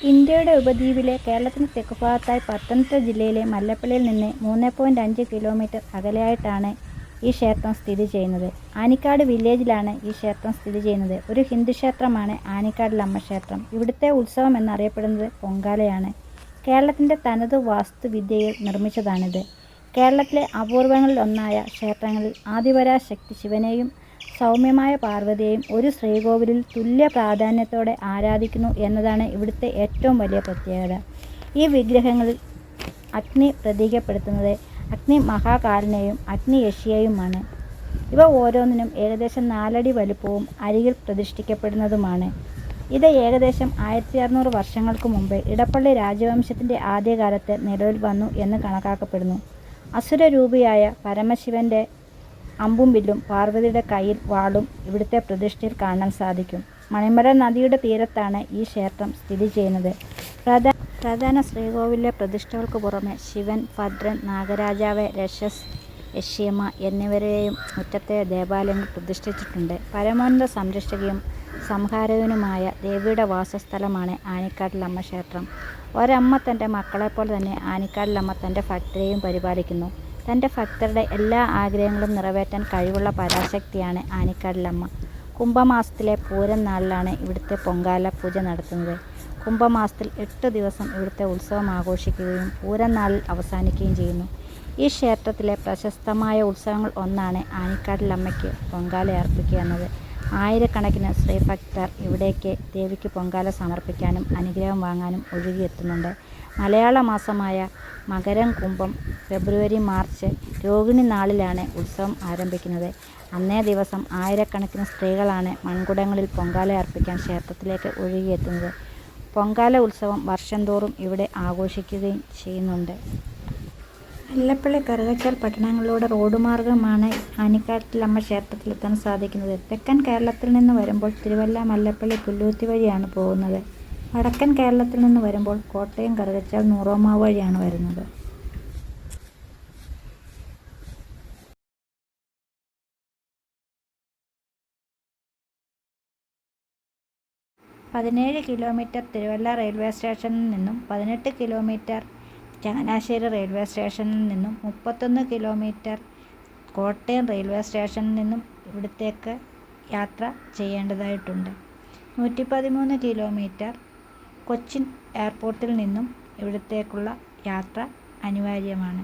ഇന്ത്യയുടെ ഉപദ്വീപിലെ കേരളത്തിന് തെക്കുഭാഗത്തായി പത്തനംതിട്ട ജില്ലയിലെ മല്ലപ്പള്ളിയിൽ നിന്ന് മൂന്ന് പോയിന്റ് അഞ്ച് കിലോമീറ്റർ അകലെയായിട്ടാണ് ഈ ക്ഷേത്രം സ്ഥിതി ചെയ്യുന്നത്. ആനിക്കാട് വില്ലേജിലാണ് ഈ ക്ഷേത്രം സ്ഥിതി ചെയ്യുന്നത്. ഒരു ഹിന്ദു ക്ഷേത്രമാണ് ആനിക്കാടിലമ്മ ക്ഷേത്രം. ഇവിടുത്തെ ഉത്സവം എന്നറിയപ്പെടുന്നത് പൊങ്കാലയാണ്. കേരളത്തിന്റെ തനത് വാസ്തുവിദ്യയിൽ നിർമ്മിച്ചതാണിത്. കേരളത്തിലെ അപൂർവങ്ങളിലൊന്നായ ക്ഷേത്രങ്ങളിൽ ആദിപരാശക്തി ശിവനെയും സൗമ്യമായ പാർവതിയെയും ഒരു ശ്രീകോവിലിൽ തുല്യ പ്രാധാന്യത്തോടെ ആരാധിക്കുന്നു എന്നതാണ് ഇവിടുത്തെ ഏറ്റവും വലിയ പ്രത്യേകത. ഈ വിഗ്രഹങ്ങളിൽ അഗ്നി പ്രതീകപ്പെടുത്തുന്നത് അഗ്നി മഹാകാലനെയും അഗ്നി യക്ഷിയെയുമാണ്. ഇവ ഓരോന്നിനും ഏകദേശം നാലടി വലുപ്പവും അരികിൽ പ്രതിഷ്ഠിക്കപ്പെടുന്നതുമാണ്. ഇത് ഏകദേശം ആയിരത്തി അറുന്നൂറ് വർഷങ്ങൾക്ക് മുമ്പ് ഇടപ്പള്ളി രാജവംശത്തിന്റെ ആദ്യകാലത്ത് നിലവിൽ വന്നു എന്ന് കണക്കാക്കപ്പെടുന്നു. അസുരരൂപിയായ പരമശിവന്റെ അമ്പും വില്ലും പാർവതിയുടെ കയ്യിൽ വാളും ഇവിടുത്തെ പ്രതിഷ്ഠയിൽ കാണാൻ സാധിക്കും. മണിമല നദിയുടെ തീരത്താണ് ഈ ക്ഷേത്രം സ്ഥിതി ചെയ്യുന്നത്. പ്രധാന ശ്രീകോവിലെ പ്രതിഷ്ഠകൾക്ക് പുറമെ ശിവൻ, ഭദ്രൻ, നാഗരാജാവ്, രക്ഷസ്, യക്ഷിയമ്മ എന്നിവരെയും മുറ്റത്തെ ദേവാലയങ്ങൾ പ്രതിഷ്ഠിച്ചിട്ടുണ്ട്. പരമോന്നത സംരക്ഷകയും സംഹാരകനുമായ ദേവിയുടെ വാസസ്ഥലമാണ് ആനിക്കാട്ടിലമ്മ ക്ഷേത്രം. ഒരമ്മ തന്റെ മക്കളെപ്പോലെ തന്നെ ആനിക്കാട്ടിലമ്മ തന്റെ ഭക്തരെയും പരിപാലിക്കുന്നു. തന്റെ ഭക്തരുടെ എല്ലാ ആഗ്രഹങ്ങളും നിറവേറ്റാൻ കഴിവുള്ള പരാശക്തിയാണ് ആനിക്കടലമ്മ കുംഭമാസത്തിലെ പൂരം നാളിലാണ് ഇവിടുത്തെ പൊങ്കാല പൂജ നടത്തുന്നത്. കുംഭമാസത്തിൽ എട്ട് ദിവസം ഇവിടുത്തെ ഉത്സവം ആഘോഷിക്കുകയും പൂരം നാളിൽ അവസാനിക്കുകയും ചെയ്യുന്നു. ഈ ക്ഷേത്രത്തിലെ പ്രശസ്തമായ ഉത്സവങ്ങൾ ഒന്നാണ് ആനിക്കാട്ടിലമ്മയ്ക്ക് പൊങ്കാലയർപ്പിക്കുക എന്നത്. ആയിരക്കണക്കിന് ശ്രീഭക്തർ ഇവിടേക്ക് ദേവിക്ക് പൊങ്കാല സമർപ്പിക്കാനും അനുഗ്രഹം വാങ്ങാനും ഒഴുകിയെത്തുന്നുണ്ട്. മലയാള മാസമായ മകരം കുംഭം ഫെബ്രുവരി മാർച്ച് രോഹിണി നാളിലാണ് ഉത്സവം ആരംഭിക്കുന്നത്. അന്നേ ദിവസം ആയിരക്കണക്കിന് സ്ത്രീകളാണ് മൺകുടങ്ങളിൽ പൊങ്കാല അർപ്പിക്കാൻ ക്ഷേത്രത്തിലേക്ക് ഒഴുകിയെത്തുന്നത്. പൊങ്കാല ഉത്സവം വർഷം തോറും ഇവിടെ ആഘോഷിക്കുകയും ചെയ്യുന്നുണ്ട്. മല്ലപ്പള്ളി, കറുകച്ചാൽ പട്ടണങ്ങളിലൂടെ റോഡ് മാർഗമാണ് ആനിക്കാട്ടിലമ്മ ക്ഷേത്രത്തിലെത്താൻ സാധിക്കുന്നത്. തെക്കൻ കേരളത്തിൽ നിന്ന് വരുമ്പോൾ തിരുവല്ല, മല്ലപ്പള്ളി, പുല്ലൂത്തി വഴിയാണ് പോകുന്നത്. വടക്കൻ കേരളത്തിൽ നിന്ന് വരുമ്പോൾ കോട്ടയം, കറുകച്ചാൽ, നൂറോമാവ് വഴിയാണ് വരുന്നത്. പതിനേഴ് കിലോമീറ്റർ തിരുവല്ല റെയിൽവേ സ്റ്റേഷനിൽ നിന്നും പതിനെട്ട് കിലോമീറ്റർ ചങ്ങനാശ്ശേരി റെയിൽവേ സ്റ്റേഷനിൽ നിന്നും മുപ്പത്തൊന്ന് കിലോമീറ്റർ കോട്ടയം റെയിൽവേ സ്റ്റേഷനിൽ നിന്നും ഇവിടത്തേക്ക് യാത്ര ചെയ്യേണ്ടതായിട്ടുണ്ട്. നൂറ്റി പതിമൂന്ന് കിലോമീറ്റർ കൊച്ചിൻ എയർപോർട്ടിൽ നിന്നും ഇവിടത്തേക്കുള്ള യാത്ര അനിവാര്യമാണ്.